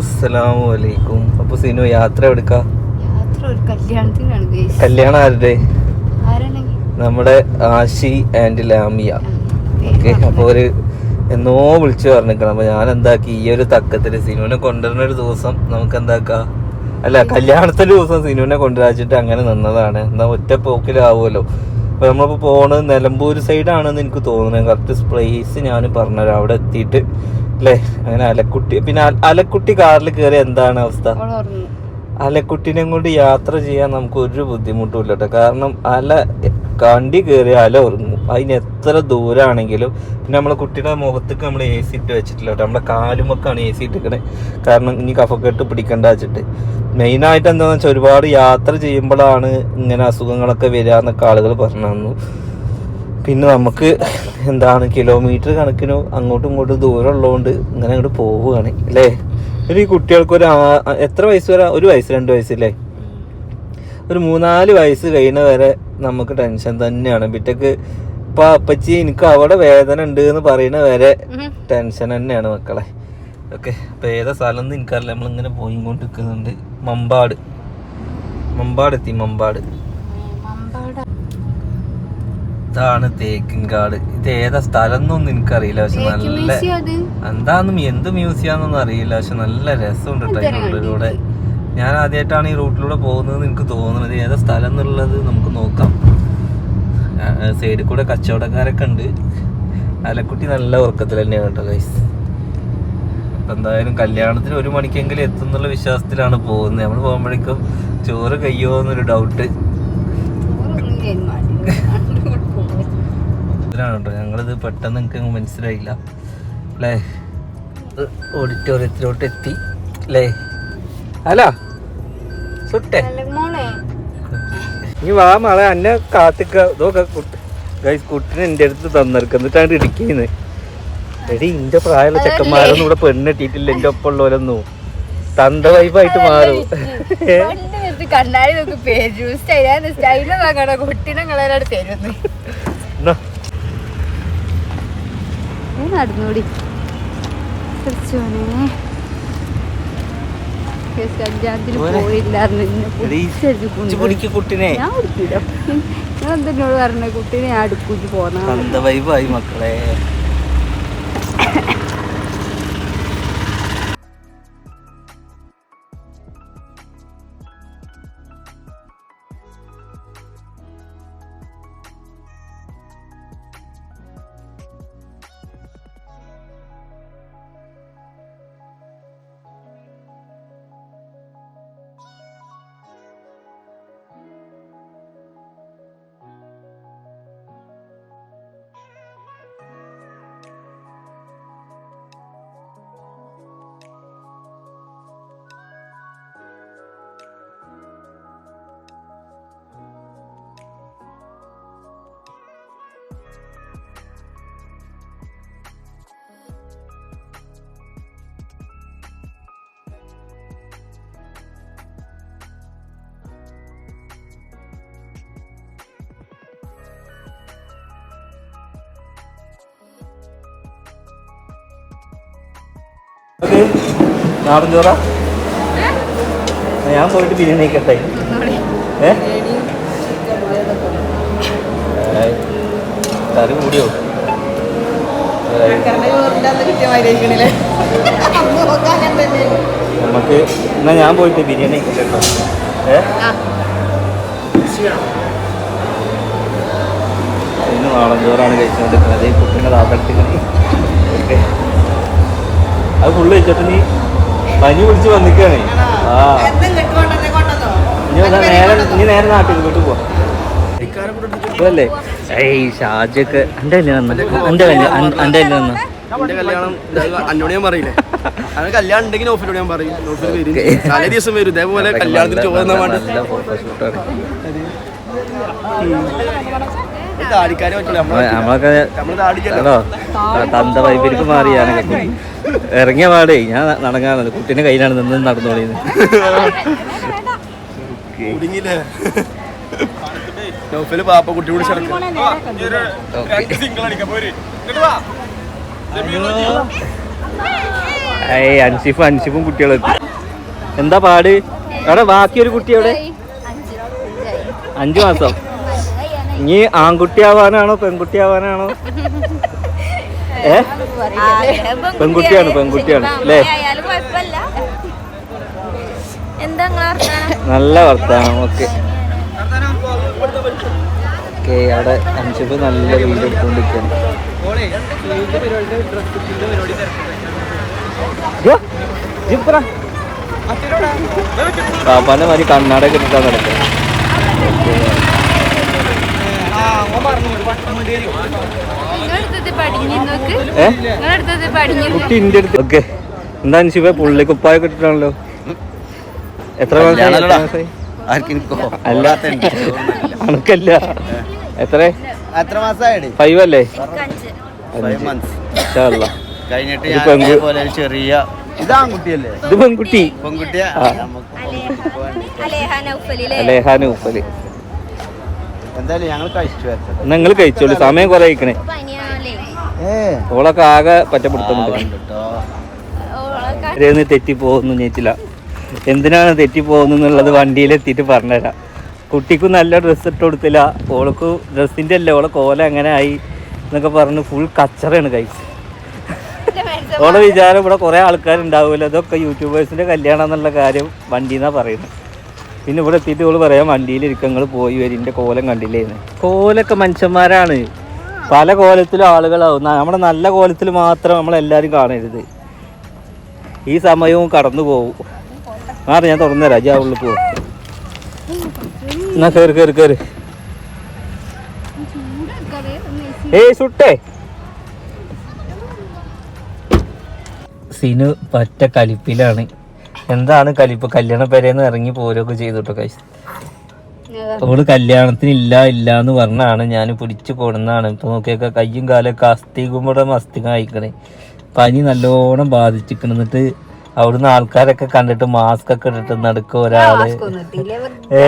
അസ്സലാമു അലൈക്കും അപ്പൊ സിനു യാത്ര എടുക്ക. കല്യാണം ആരുടെ? നമ്മുടെ ആഷി ആൻഡ് ലാമിയ. ഓക്കെ അപ്പൊ ഒരു എന്നോ വിളിച്ചു പറഞ്ഞിരിക്കണം അപ്പൊ ഞാൻ എന്താക്കി ഈ ഒരു തക്കത്തിൽ സിനുവിനെ കൊണ്ടുവരുന്ന ഒരു ദിവസം നമുക്ക് എന്താക്കാ അല്ല കല്യാണത്തിന്റെ ദിവസം സിനുവിനെ കൊണ്ടുവരാച്ചിട്ട് അങ്ങനെ നിന്നതാണ്. എന്നാ ഒറ്റ പോക്കിലാവുമല്ലോ അപ്പൊ നമ്മളിപ്പോ പോണത് നിലമ്പൂർ സൈഡാണെന്ന് എനിക്ക് തോന്നുന്നത് കറക്റ്റ് പ്ലേസ് ഞാൻ പറഞ്ഞുതരാം. അവിടെ എത്തിയിട്ട് അല്ലേ അങ്ങനെ അലക്കുട്ടി. പിന്നെ അല- അലക്കുട്ടി കാറിൽ കയറി എന്താണ് അവസ്ഥ. അലക്കുട്ടിനെ കൊണ്ട് യാത്ര ചെയ്യാൻ നമുക്ക് ഒരു ബുദ്ധിമുട്ടും ഇല്ല കേട്ടോ കാരണം അല കണ്ടി കയറി അല ഉറങ്ങും അതിന് എത്ര ദൂരാണെങ്കിലും പിന്നെ നമ്മളെ കുട്ടിയുടെ മുഖത്തേക്ക് നമ്മൾ എ സി ഇട്ട് വെച്ചിട്ടില്ല കേട്ടോ നമ്മുടെ കാലുമൊക്കെയാണ് എ സി ഇട്ടിക്കണേ കാരണം ഇനി കഫക്കെട്ട് പിടിക്കണ്ട വെച്ചിട്ട്. മെയിനായിട്ട് എന്താണെന്ന് വെച്ചാൽ ഒരുപാട് യാത്ര ചെയ്യുമ്പോഴാണ് ഇങ്ങനെ അസുഖങ്ങളൊക്കെ വരിക എന്നൊക്കെ ആളുകൾ പറഞ്ഞു തന്നു. പിന്നെ നമുക്ക് എന്താണ് കിലോമീറ്റർ കണക്കിന് അങ്ങോട്ടും ഇങ്ങോട്ടും ദൂരം ഉള്ളതുകൊണ്ട് ഇങ്ങനെ അങ്ങോട്ട് പോവുകയാണ് അല്ലേ? ഒരു ഈ കുട്ടികൾക്ക് ഒരു എത്ര വയസ്സ് വരെ? ഒരു വയസ്സ് രണ്ട് വയസ്സല്ലേ ഒരു മൂന്നാൽ വയസ്സ് കഴിയുന്ന വരെ നമുക്ക് ടെൻഷൻ തന്നെയാണ്. പിറ്റക്ക് ഇപ്പൊ അപ്പച്ചി എനിക്ക് അവിടെ വേദന ഉണ്ട് എന്ന് പറയുന്ന വരെ ടെൻഷൻ തന്നെയാണ് മക്കളെ. ഓക്കെ അപ്പൊ ഏതാ സ്ഥലം എന്ന് എനിക്കറിയില്ല. നമ്മളിങ്ങനെ പോയിക്കൊണ്ട് നിൽക്കുന്നുണ്ട് മമ്പാട്. മമ്പാട് എത്തി മമ്പാട് മമ്പാട്. ഇതാണ് തേക്കിൻകാട് ഇത് ഏതാ സ്ഥലം എന്നൊന്നും എനിക്കറിയില്ല. പക്ഷെ നല്ല. എന്താന്നും എന്ത് മ്യൂസിയാന്നൊന്നും അറിയില്ല. പക്ഷെ നല്ല രസമുണ്ട് ട്രെയിനിലൂടെ ഞാൻ ആദ്യമായിട്ടാണ് ഈ റൂട്ടിലൂടെ പോകുന്നത് എനിക്ക് തോന്നുന്നത്. ഏതാ സ്ഥലം എന്നുള്ളത് നമുക്ക് നോക്കാം. സൈഡിൽ കൂടെ കച്ചവടക്കാരൊക്കെ ഉണ്ട്. അലക്കുട്ടി നല്ല ഉറക്കത്തിൽ തന്നെയാണ് കേട്ടോ ഗൈസ് അപ്പൊ എന്തായാലും കല്യാണത്തിന് ഒരു മണിക്കെങ്കിലും എത്തും എന്നുള്ള വിശ്വാസത്തിലാണ് പോകുന്നത്. നമ്മൾ പോകുമ്പോഴേക്കും ചോറ് കയ്യോ എന്നൊരു ഡൗട്ട് ചോറൊന്നും ചെയ്യാൻ പാടില്ല. അങ്ങോട്ട് പോയി. ഇതിലാണ് കേട്ടോ ഞങ്ങളിത് പെട്ടെന്ന് നിങ്ങൾക്ക് മനസ്സിലായില്ല. അല്ലേ ഓഡിറ്റോറിയത്തിലോട്ട് എത്തി. അല്ലേ അല്ല സുട്ടെ ഇനി വാ മളെ അന്നെ കാത്തിക്ക. ഇതൊക്കെ ഗൈസ് കുട്ടിനെ എന്റെ അടുത്ത് തന്നെടുക്ക എന്നിട്ടാണ് ഇടിക്കുന്നത് എടി ഇന്റെ പ്രായമുള്ള ചെക്കന്മാരൊന്നും ഇവിടെ പെണ്ണെട്ടിട്ടില്ല എന്റെ ഒപ്പം ഉള്ളവരൊന്നും തന്ത വൈബായിട്ട് മാറും. കണ്ണാടി നോക്കി സ്റ്റൈലാണ്. സ്റ്റൈൽ കുട്ടീനെ കളറാണ് നടന്നോടി. കല്യാണത്തിന് പോരെ. പോയില്ലായിരുന്നു. കുട്ടിനെ. ഞാൻ എന്തിനോട് പറഞ്ഞ? കുട്ടീനെ ഞാൻ അടുക്കൂച്ച് പോന്ന വൈഫായി മക്കളെ. നാടൻ ചോറ ഞാൻ പോയിട്ട് ബിരിയാണി കഴിക്കട്ടെ. ഏ. കറി കൂടിയോ. നമുക്ക് എന്നാ ഞാൻ പോയിട്ട് ബിരിയാണി കഴിക്കട്ടോ. ഏ? ഇന്ന് നാടൻ ചോറാണ് കഴിച്ചുകൊണ്ടിരിക്കുന്നത്. അതേ കുട്ടിന്റെ താത്തടുത്തിങ്ങനെ അത് ഫുള്ള് കഴിച്ചിട്ട് നീ പനി പിടിച്ച് വന്നിക്കാണേ. ആ. ഇനി വന്നാ നേരെ പോവാ. അല്ലേ ഏയ് ഷാജൊക്കെ വന്ന? വന്ന? എന്റെ കല്യാണം അന്നോട് ഞാൻ പറയില്ലേ? അങ്ങനെ കല്യാണം ഉണ്ടെങ്കിൽ ഞാൻ പറയും. ഓഫിൽ വരും. തലേ ദിവസം വരും. ഇതേപോലെ കല്യാണത്തിന് വേണ്ടി. നമ്മളൊക്കെ തന്ത വൈബിലേക്ക് മാറി ഞാനൊക്കെ പോയി ഇറങ്ങിയ പാടേ ഞാൻ നടങ്ങാറുണ്ട് കുട്ടീനെ കയ്യിലാണ് നിന്ന് നടന്നോളിയത് അൻസിഫും നൗഫൽ പാപ്പ കുട്ടി കൂടി ഏയ് അൻസിഫ് അൻസിഫും കുട്ടികളെത്തി എന്താ പാട്? അവിടെ ബാക്കിയൊരു ഒരു കുട്ടി അവിടെ അഞ്ചു മാസം. ഇനി ആൺകുട്ടി ആവാനാണോ പെൺകുട്ടി ആവാനാണോ ഏ പെൺകുട്ടിയാണ് പെൺകുട്ടിയാണ്. അല്ലേ? നല്ല വർത്താനം ഓക്കെ. ഓക്കെ അവിടെ അൻഷിപ്പ് നല്ല വീട് എടുത്തുകൊണ്ടിരിക്കുകയാണ് പാപ്പാന്റെ മാതിരി കണ്ണാടൊക്കെ ഇട്ടിട്ടാണ് നടക്കുന്നത് കുട്ടി ഇന്റെ അടുത്ത്. ഓക്കെ. എന്താ ശിവ പുള്ളി കുപ്പായൊക്കെ ഇട്ടിട്ടാണല്ലോ? എത്ര മാസമായി? അല്ല. അണക്കല്ല എത്ര? എത്ര ഫൈവ് അല്ലേ. കഴിഞ്ഞിട്ട് ചെറിയ ഇത് ആൺകുട്ടിയല്ലേ? ഇത് പെൺകുട്ടി. പെൺകുട്ടിയാ? എന്തായാലും ഞങ്ങൾ കഴിച്ചു വരട്ടെ. നിങ്ങൾ കഴിച്ചോളൂ. സമയം കുറെ കഴിക്കണേ ഏ. ഓളൊക്കെ ആകെ പറ്റപ്പെടുത്തുന്നുണ്ട്. തെറ്റി പോകുന്നു ചേച്ചില്ല എന്തിനാണ് തെറ്റിപ്പോകുന്നുള്ളത് വണ്ടിയിലെത്തിയിട്ട് പറഞ്ഞുതരാം. കുട്ടിക്കും നല്ല ഡ്രസ്സ് ഇട്ട് കൊടുത്തില്ല. ഓൾക്ക് ഡ്രസ്സിന്റെ അല്ല? ഓളെ കോല എങ്ങനെ ആയി എന്നൊക്കെ പറഞ്ഞ് ഫുൾ കച്ചറയാണ് കഴിച്ചത്. ഓളെ വിചാരം ഇവിടെ കുറേ ആൾക്കാരുണ്ടാവുമല്ലോ അതൊക്കെ യൂട്യൂബേഴ്സിന്റെ കല്യാണം എന്നുള്ള കാര്യം വണ്ടിന്നാ പറയുന്നത്. പിന്നെ ഇവിടെ എത്തിയിട്ട് ഇവൾ പറയാം വണ്ടിയിൽ നിങ്ങൾ പോയി വരിന്റെ കോലം കണ്ടില്ലേന്ന്. കോലൊക്കെ മനുഷ്യന്മാരാണ്. പല കോലത്തിലും ആളുകളാവും. നമ്മുടെ നല്ല കോലത്തിൽ മാത്രം നമ്മളെല്ലാവരും കാണരുത്. ഈ സമയവും കടന്നു പോകും മാറി ഞാൻ തുറന്നു തരാം. ജാ ഉള്ളിൽ പോകും എന്നാ കയറി കയറി കയറി ഏയ് സുട്ടേ. സിനു പറ്റ കലിപ്പിലാണ്. എന്താണ് കലിപ്പ് കല്യാണ പെരേന്ന് ഇറങ്ങി പോരൊക്കെ ചെയ്തോട്ടോ കൈ അവൾ കല്യാണത്തിന് ഇല്ല ഇല്ല എന്ന് പറഞ്ഞാണ് ഞാൻ പിടിച്ചു കൊടുന്നാണ് ഇപ്പൊ നോക്കിയൊക്കെ കയ്യും കാലൊക്കെ അസ്ഥികുമ്പടെ മസ്തികം അയക്കണേ പനി നല്ലോണം ബാധിച്ചിരിക്കണം എന്നിട്ട് അവിടുന്ന് ആൾക്കാരൊക്കെ കണ്ടിട്ട് മാസ്ക് ഒക്കെ ഇട്ടിട്ട് നടക്ക ഒരാൾ. ഏ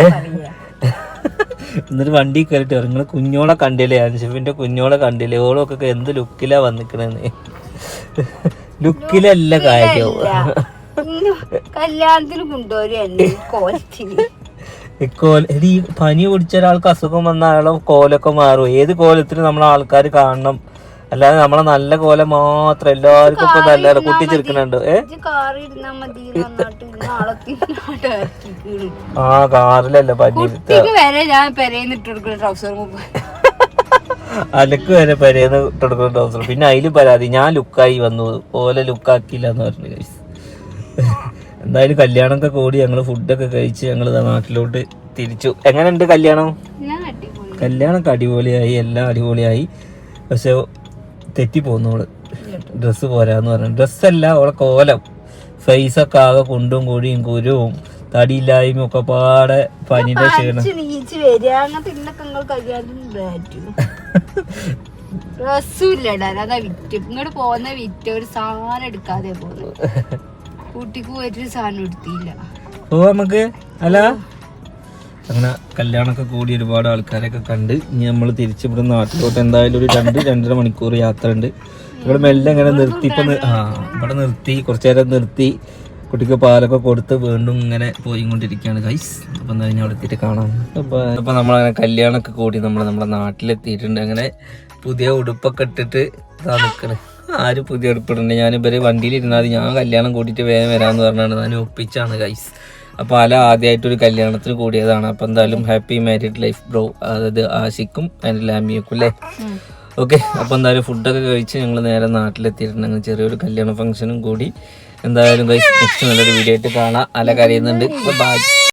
എന്നിട്ട് വണ്ടി കയറിട്ട് ഇറങ്ങണ കുഞ്ഞോളെ കണ്ടില്ലേ? അൻഷുഫിന്റെ കുഞ്ഞോളെ കണ്ടില്ലേ? ഓളൊക്കെ എന്ത് ലുക്കിലാ വന്നിക്കണെന്ന്? ലുക്കിലല്ല കാര്യം. കല്യാണത്തിന് കൊണ്ടുവരും ഈ പനി പിടിച്ച ഒരാൾക്ക് അസുഖം വന്ന അയാളെ കോലൊക്കെ മാറും. ഏത് കോലത്തിനും നമ്മളെ ആൾക്കാർ കാണണം. അല്ലാതെ നമ്മളെ നല്ല കോലം മാത്രം എല്ലാവർക്കും ഇപ്പൊ നല്ല കുട്ടി ചെറുക്കണുണ്ട് ഏ? കാറി ഇരുന്നാ മതി നന്നായിട്ട് നാളെ നാട്ടെ ഇറക്കിക്കീണ്. ആ കാറിലല്ല പനി അലക്ക് വരെ പരേന്ന് ഇട്ടെടുക്കുന്ന ട്രൗസർ. പിന്നെ അതിലും പരാതി ഞാൻ ലുക്കായി വന്നു. ഓലെ ലുക്കാക്കിയില്ല എന്ന് പറഞ്ഞു. എന്തായാലും കല്യാണമൊക്കെ കൂടി ഞങ്ങൾ ഫുഡൊക്കെ കഴിച്ച് ഞങ്ങൾ നാട്ടിലോട്ട് തിരിച്ചു. എങ്ങനെയുണ്ട് കല്യാണം? കല്യാണമൊക്കെ അടിപൊളിയായി എല്ലാം അടിപൊളിയായി. പക്ഷെ തെറ്റിപ്പോന്നോൾ ഡ്രസ്സ് പോരാന്ന് പറഞ്ഞു. ഡ്രസ്സല്ല അവളെ കോലം. ഫേസൊക്കെ ആകെ കുണ്ടും കുഴിയും കുരുവും തടിയില്ലായ്മ ഒക്കെ പാടെ പനിയുടെ ക്ഷീണം. ഡ്രസ്സും ഇല്ലടാ. അതാ വിറ്റ്. ഇങ്ങോട്ട് പോകുന്ന വിറ്റ്. ഒരു സാധനം എടുക്കാതെ പോകുന്നു. കുട്ടിക്ക് പോയിട്ട് സാധനം എടുത്തില്ല. ഓ നമുക്ക്? അല്ല? അങ്ങനെ കല്യാണമൊക്കെ കൂടി ഒരുപാട് ആൾക്കാരൊക്കെ കണ്ട് ഇനി നമ്മൾ തിരിച്ച് ഇവിടെ നാട്ടിലോട്ട് എന്തായാലും ഒരു രണ്ട് രണ്ടര മണിക്കൂർ യാത്ര ഉണ്ട് ഇവിടെ മെല്ലെ ഇങ്ങനെ നിർത്തി ഇപ്പൊ ആ ഇവിടെ നിർത്തി കുറച്ചു നേരം നിർത്തി. കുട്ടിക്ക് പാലൊക്കെ കൊടുത്ത് വീണ്ടും ഇങ്ങനെ പോയിക്കൊണ്ടിരിക്കുകയാണ് ഗൈസ് അപ്പം എന്താ ഇനി അവിടെ എത്തിയിട്ട് കാണാം. അപ്പോൾ അപ്പം നമ്മളങ്ങനെ കല്യാണമൊക്കെ കൂടി നമ്മൾ നമ്മുടെ നാട്ടിലെത്തിയിട്ടുണ്ട്. അങ്ങനെ പുതിയ ഉടുപ്പൊക്കെ ഇട്ടിട്ട് ഇതാ നിൽക്കണേ ആര് പുതിയ ഉടുപ്പിടുന്നുണ്ട് ഞാൻ ഇവർ വണ്ടിയിൽ ഇരുന്നാൽ ഞാൻ കല്യാണം കൂട്ടിയിട്ട് വേഗം വരാമെന്ന് പറഞ്ഞാണ്. ഞാൻ ഒപ്പിച്ചാണ് ഗൈസ് അപ്പോൾ അല ആദ്യമായിട്ടൊരു കല്യാണത്തിന് കൂടിയതാണ്. അപ്പോൾ എന്തായാലും ഹാപ്പി മാരീഡ് ലൈഫ് ബ്രോ അതായത് ആഷിക്കും ആൻഡ് ലാമിയക്കും അല്ലേ ഓക്കെ അപ്പോൾ എന്തായാലും ഫുഡൊക്കെ കഴിച്ച് ഞങ്ങൾ നേരെ നാട്ടിലെത്തിയിട്ടുണ്ട്. അങ്ങനെ ചെറിയൊരു കല്യാണ ഫംഗ്ഷനും കൂടി. എന്തായാലും ഗൈസ് നെക്സ്റ്റ് നല്ലൊരു വീഡിയോ ആയിട്ട് കാണാം. അല കരയുന്നുണ്ട്. ബൈ